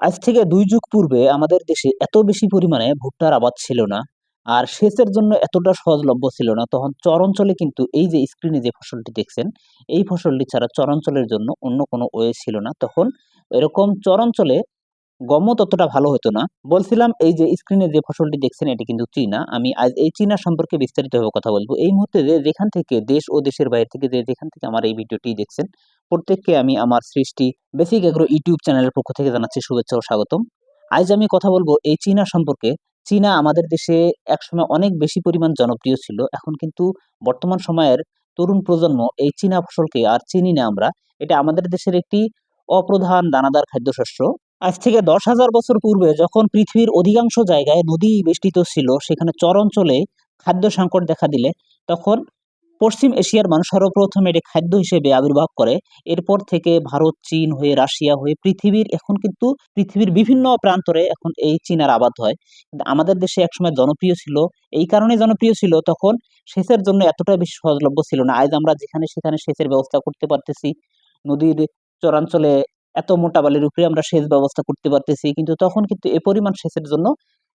আজ থেকে দুই যুগ পূর্বে আমাদের দেশে এত বেশি পরিমাণে ভুট্টার আবাদ ছিল না আর সেচের জন্য এতটা সহজলভ্য ছিল না। তখন চরাঞ্চলে কিন্তু এই যে স্ক্রিনে যে ফসলটি দেখছেন, এই ফসলটি ছাড়া চরাঞ্চলের জন্য অন্য কোনো ওয়ে ছিল না। তখন এরকম চর গমও ততটা ভালো হতো না। বলছিলাম, এই যে স্ক্রিনে যে ফসলটি দেখছেন, এটি কিন্তু চীনা। আমি আজ এই চীনা সম্পর্কে বিস্তারিতভাবে কথা বলব। এই মুহূর্তে যে যেখান থেকে দেশ ও দেশের বাইরে থেকে যে যেখান থেকে আমার এই ভিডিওটি দেখছেন, প্রত্যেককে আমি আমার সৃষ্টি বেসিক এগ্রো ইউটিউব চ্যানেলের পক্ষ থেকে জানাচ্ছি শুভেচ্ছা ও স্বাগতম। আজ আমি কথা বলব এই চীনা সম্পর্কে। চীনা আমাদের দেশে একসময় অনেক বেশি পরিমাণ জনপ্রিয় ছিল। এখন কিন্তু বর্তমান সময়ের তরুণ প্রজন্ম এই চীনা ফসলকে আর চিনি না আমরা। এটা আমাদের দেশের একটি অপ্রধান দানাদার খাদ্যশস্য। আজ থেকে দশ হাজার বছর পূর্বে যখন পৃথিবীর অধিকাংশ জায়গায় নদী বেষ্টিত ছিল, সেখানে চর অঞ্চলে খাদ্য সংকট দেখা দিলে, তখন পশ্চিম এশিয়ার মানুষ সর্বপ্রথম এটি খাদ্য হিসেবে আবির্ভাব করে। এরপর থেকে ভারত, চীন হয়ে রাশিয়া হয়ে পৃথিবীর, এখন কিন্তু পৃথিবীর বিভিন্ন প্রান্তরে এখন এই চীনার আবাদ হয়। কিন্তু আমাদের দেশে একসময় জনপ্রিয় ছিল, এই কারণে জনপ্রিয় ছিল, তখন সেচের জন্য এতটা বেশি সহজলভ্য ছিল না। আজ আমরা যেখানে সেখানে সেচের ব্যবস্থা করতে পারতেছি, নদীর চরাঞ্চলে এত মোটা বালির উপরে আমরা সেচ ব্যবস্থা করতে পারতেছি। কিন্তু তখন কিন্তু এ পরিমাণ সেচের জন্য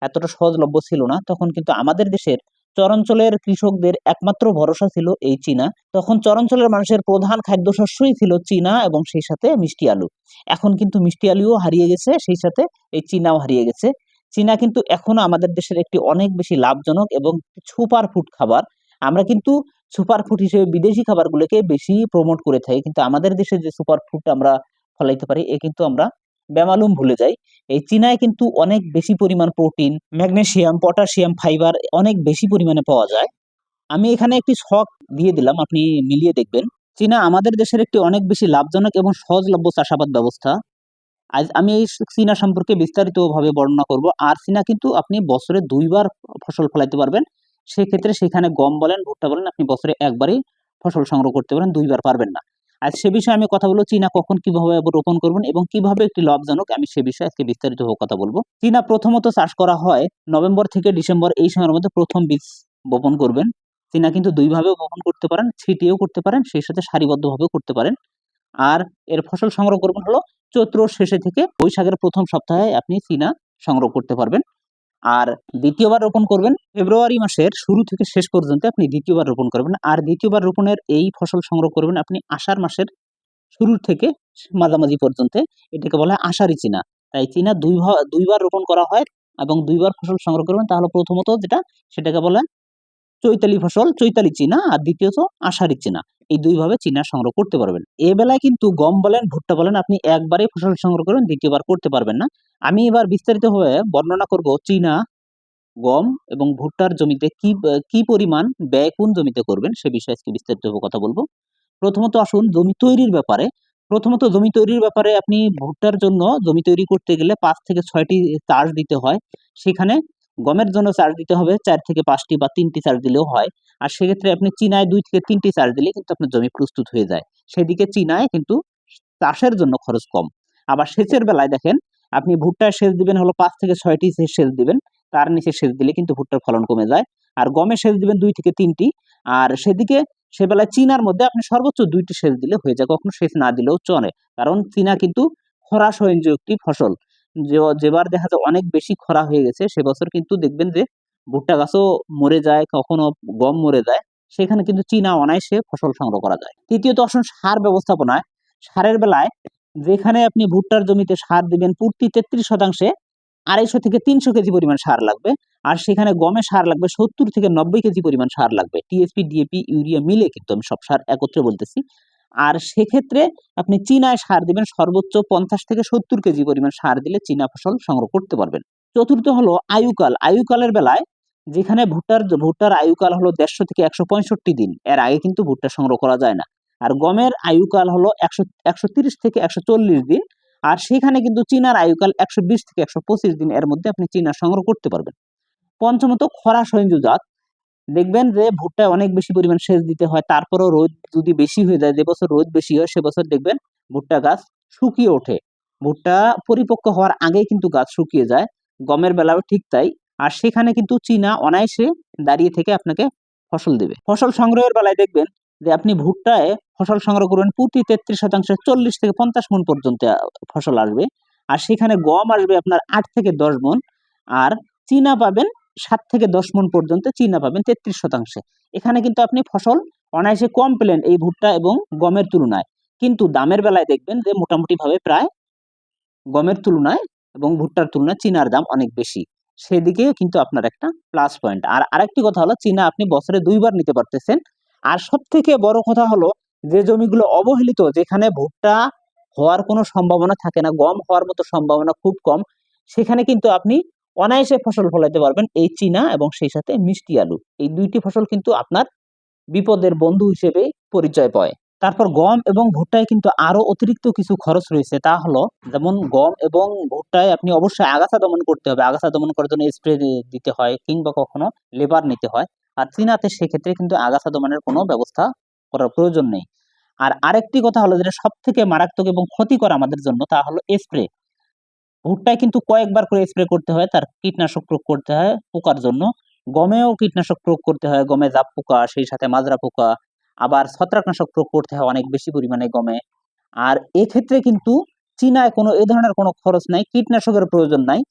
এতটা সহজলভ্য ছিল না। তখন কিন্তু আমাদের দেশের চরাঞ্চলের কৃষকদের একমাত্র ভরসা ছিল এই চীনা। তখন চরাঞ্চলের মানুষের প্রধান খাদ্যশস্যই ছিল চীনা এবং সেই সাথে মিষ্টি আলু। এখন কিন্তু মিষ্টি আলুও হারিয়ে গেছে, সেই সাথে এই চীনাও হারিয়ে গেছে। চীনা কিন্তু এখনও আমাদের দেশের একটি অনেক বেশি লাভজনক এবং সুপার ফুড খাবার। আমরা কিন্তু সুপার ফুড হিসেবে বিদেশি খাবারগুলোকে বেশি প্রমোট করে থাকি। কিন্তু আমাদের দেশে যে সুপার ফুড আমরা ফলাইতে পারি, এ কিন্তু আমরা বেমালুম ভুলে যাই। এই চীনায় কিন্তু অনেক বেশি পরিমাণ প্রোটিন ম্যাগনেসিয়াম পটাশিয়াম, ফাইবার অনেক বেশি পরিমাণে পাওয়া যায়। আমি এখানে একটি শখ দিয়ে দিলাম, আপনি মিলিয়ে দেখবেন। চীনা আমাদের দেশের একটি অনেক বেশি লাভজনক এবং সহজলভ্য চাষাবাদ ব্যবস্থা। আজ আমি এই চীনা সম্পর্কে বিস্তারিতভাবে বর্ণনা করব। আর চীনা কিন্তু আপনি বছরে দুইবার ফসল ফলাইতে পারবেন। সেক্ষেত্রে সেখানে গম বলেন, ভুট্টা বলেন, আপনি বছরে একবারই ফসল সংগ্রহ করতে পারেন, দুইবার পারবেন না। আজ সে বিষয়ে আমি কথা বলব, চীনা কখন কীভাবে রোপণ করবেন এবং কীভাবে একটি লাভজনক, আমি সে বিষয়ে আজকে বিস্তারিতভাবে কথা বলব। চীনা প্রথমত চাষ করা হয় নভেম্বর থেকে ডিসেম্বর এই সময়ের মধ্যে প্রথম বীজ বপন করবেন। চীনা কিন্তু দুইভাবেও বপন করতে পারেন, ছিটিয়েও করতে পারেন, সেই সাথে সারিবদ্ধভাবেও করতে পারেন। আর এর ফসল সংগ্রহ করবেন হলো চৈত্র শেষে থেকে বৈশাখের প্রথম সপ্তাহে আপনি চীনা সংগ্রহ করতে পারবেন। আর দ্বিতীয়বার রোপণ করবেন ফেব্রুয়ারি মাসের শুরু থেকে শেষ পর্যন্ত আপনি দ্বিতীয়বার রোপণ করবেন। আর দ্বিতীয়বার রোপণের এই ফসল সংগ্রহ করবেন আপনি আষাঢ় মাসের শুরুর থেকে মাঝামাঝি পর্যন্ত। এটাকে বলা হয় আষাঢ়ি চীনা। তাই চীনা দুই দুইবার রোপণ করা হয় এবং দুইবার ফসল সংগ্রহ করবেন। তাহলে প্রথমত যেটা, সেটাকে বলা চৈতালি ফসল, চৈতালি চীনা, আর দ্বিতীয়ত আষাঢ়ি চীনা। এই দুইভাবে চীনা সংগ্রহ করতে পারবেন। এ বেলায় কিন্তু গম বলেন, ভুট্টা বলেন, আপনি একবারেই ফসল সংগ্রহ করবেন দ্বিতীয়বার করতে পারবেন না। আমি এবার বিস্তারিতভাবে বর্ণনা করব চীনা গম এবং ভুট্টার জমিতে কি কি পরিমাণ ব্যয় কোন জমিতে করবেন, সে বিষয়ে আজকে বিস্তারিতভাবে কথা বলব। প্রথমত আসুন জমি তৈরির ব্যাপারে। প্রথমত জমি তৈরির ব্যাপারে আপনি ভুট্টার জন্য জমি তৈরি করতে গেলে পাঁচ থেকে ছয়টি চার্জ দিতে হয়। সেখানে গমের জন্য চার্জ দিতে হবে চার থেকে পাঁচটি বা তিনটি চার্জ দিলেও হয়। আর সেক্ষেত্রে আপনি চীনায় দুই থেকে তিনটি চার্জ দিলে কিন্তু আপনার জমি প্রস্তুত হয়ে যায়। সেদিকে চীনায় কিন্তু চাষের জন্য খরচ কম। আবার সেচের বেলায় দেখেন, আপনি ভুট্টায় সেচ দিবেন হলো পাঁচ থেকে ছয়টি সেচ দিবেন। তার নিচে সেচ দিলে কিন্তু ভুট্টার ফলন কমে যায়। আর গমে সেচ দিবেন দুই থেকে তিনটি। আর সেদিকে সে বেলায় চীনার মধ্যে আপনি সর্বোচ্চ দুইটি সেচ দিলে হয়ে যায়, কখনো সেচ না দিলেও চলে। কারণ চীনা কিন্তু খরা সহনীয় একটি ফসল। যেবার দেখা যায় অনেক বেশি খরা হয়ে গেছে, সে বছর কিন্তু দেখবেন যে, ভুট্টা গাছও মরে যায়, কখনো গম মরে যায়। সেখানে কিন্তু চীনা অনায়াসে ফসল সংগ্রহ করা যায়। তৃতীয়ত আসুন সার ব্যবস্থাপনায়। সারের বেলায় যেখানে আপনি ভুট্টার জমিতে সার দিবেন, প্রতি তেত্রিশ শতাংশে আড়াইশো থেকে তিনশো কেজি পরিমাণ সার লাগবে। আর সেখানে গমে সার লাগবে সত্তর থেকে নব্বই কেজি পরিমাণ সার লাগবে। টিএসপি ডিএপি ইউরিয়া মিলে কিন্তু আমি সব সার একত্রে বলতেছি। আর সেক্ষেত্রে আপনি চীনায় সার দিবেন, সর্বোচ্চ পঞ্চাশ থেকে সত্তর কেজি পরিমাণ সার দিলে চীনা ফসল সংগ্রহ করতে পারবেন। চতুর্থ হলো আয়ুকাল। আয়ুকালের বেলায় যেখানে ভুট্টার ভুট্টার আয়ুকাল হলো দেড়শো থেকে একশো পঁয়ষট্টি দিন। এর আগে কিন্তু ভুট্টা সংগ্রহ করা যায় না। আর গমের আয়ুকাল হলো একশো একশো তিরিশ থেকে একশো চল্লিশ দিন। আর সেখানে কিন্তু চীনার আয়ুকাল একশো বিশ থেকে একশো পঁচিশ দিন। এর মধ্যে আপনি চীনা সংগ্রহ করতে পারবেন। পঞ্চমত খরা সহিঞ্জু জাত দেখবেন যে ভুট্টায় অনেক বেশি পরিমাণ সেচ দিতে হয়, তারপরেও রোদ যদি বেশি হয়ে যায়, যে বছর রোদ বেশি হয়, সে বছর দেখবেন ভুট্টা গাছ শুকিয়ে ওঠে। ভুট্টা পরিপক্ক হওয়ার আগেই কিন্তু গাছ শুকিয়ে যায়, গমের বেলাও ঠিক তাই। আর সেখানে কিন্তু চীনা অনায়াসে দাঁড়িয়ে থেকে আপনাকে ফসল দেবে। ফসল সংগ্রহের বেলায় দেখবেন যে আপনি ভুট্টায় ফসল সংগ্রহ করবেন প্রতি তেত্রিশ শতাংশে চল্লিশ থেকে পঞ্চাশ মন পর্যন্ত ফসল আসবে। আর সেখানে গম আসবে আপনার আট থেকে দশ মন। আর চীনা পাবেন সাত থেকে দশ মন পর্যন্ত চীনা পাবেন, তেত্রিশ শতাংশে। এখানে কিন্তু আপনি ফসল অনায়াসে কম পেলেন এই ভুট্টা এবং গমের তুলনায়। কিন্তু দামের বেলায় দেখবেন যে মোটামুটি ভাবে প্রায় গমের তুলনায় এবং ভুট্টার তুলনায় চীনার দাম অনেক বেশি। সেদিকে কিন্তু আপনার একটা প্লাস পয়েন্ট আর আরেকটি কথা হলো, চীনা আপনি বছরে দুইবার নিতে পারতেছেন। আর সব থেকে বড় কথা হলো, যে জমিগুলো অবহেলিত, যেখানে ভুট্টা হওয়ার কোনো সম্ভাবনা থাকে না, গম হওয়ার মতো সম্ভাবনা খুব কম, সেখানে কিন্তু আপনি অনায়াসে ফসল ফলাইতে পারবেন এই চীনা এবং সেই সাথে মিষ্টি আলু। এই দুইটি ফসল কিন্তু আপনার বিপদের বন্ধু হিসেবে পরিচয় পায়। তারপর গম এবং ভুট্টায় কিন্তু আরও অতিরিক্ত কিছু খরচ রয়েছে। তা হলো যেমন গম এবং ভুট্টায় আপনি অবশ্যই আগাছা দমন করতে হবে। আগাছা দমন করার জন্য স্প্রে দিতে হয় কিংবা কখনো লেবার নিতে হয়। আর চীনাতে সেক্ষেত্রে কিন্তু আগাছা দমনের কোনো ব্যবস্থা করার প্রয়োজন নেই। আর আরেকটি কথা হলো যেটা সব থেকে মারাত্মক এবং ক্ষতিকর আমাদের জন্য তা হলো স্প্রে ভুট্টায় কিন্তু কয়েকবার করে স্প্রে করতে হয়, তার কীটনাশক প্রয়োগ করতে হয় পোকার জন্য। গমেও কীটনাশক প্রয়োগ করতে হয়, গমে জাপ পোকা, সেই সাথে মাজরা পোকা, আবার ছত্রাকনাশক প্রয়োগ করতে হয় অনেক বেশি পরিমাণে গমে। আর এক্ষেত্রে কিন্তু চীনায় কোনো, এ ধরনের কোনো খরচ নাই কীটনাশকের প্রয়োজন নাই।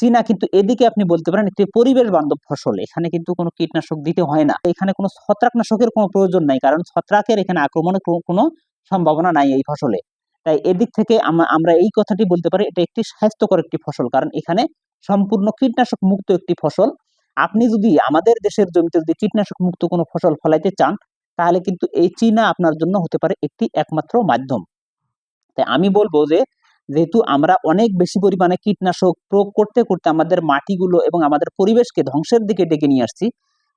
চীনা কিন্তু এদিকে আপনি বলতে পারেন একটি পরিবেশ বান্ধব ফসল, এখানে কিন্তু কোনো কীটনাশক দিতে হয় না। এখানে কোনো ছত্রাকনাশকের কোনো প্রয়োজন নাই, কারণ ছত্রাকের এখানে আক্রমণের কোনো- কোনো সম্ভাবনা নাই এই ফসলে। তাই এদিক থেকে আমরা এই কথাটি বলতে পারি, এটা একটি স্বাস্থ্যকর একটি ফসল। কারণ এখানে সম্পূর্ণ কীটনাশক মুক্ত একটি ফসল। আপনি যদি আমাদের দেশের জমিতে যদি কীটনাশক মুক্ত কোনো ফসল ফলাইতে চান, তাহলে কিন্তু এই চীনা আপনার জন্য হতে পারে একটি একমাত্র মাধ্যম। তাই আমি বলব যে, যেহেতু আমরা অনেক বেশি পরিমাণে কীটনাশক প্রয়োগ করতে করতে আমাদের মাটিগুলো এবং আমাদের পরিবেশকে ধ্বংসের দিকে ডেকে নিয়ে আসছি,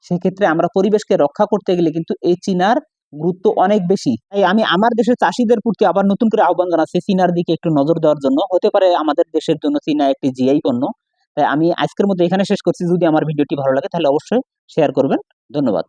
সেক্ষেত্রে আমরা পরিবেশকে রক্ষা করতে গেলে কিন্তু এই চীনার গুরুত্ব অনেক বেশি। তাই আমি আমার দেশের চাষিদের প্রতি আবার নতুন করে আহ্বান জানাচ্ছি চীনার দিকে একটু নজর দেওয়ার জন্য। হতে পারে আমাদের দেশের জন্য চীনা একটি জিআই পণ্য। তাই আমি আজকের মধ্যে এখানে শেষ করছি। যদি আমার ভিডিওটি ভালো লাগে তাহলে অবশ্যই শেয়ার করবেন। ধন্যবাদ।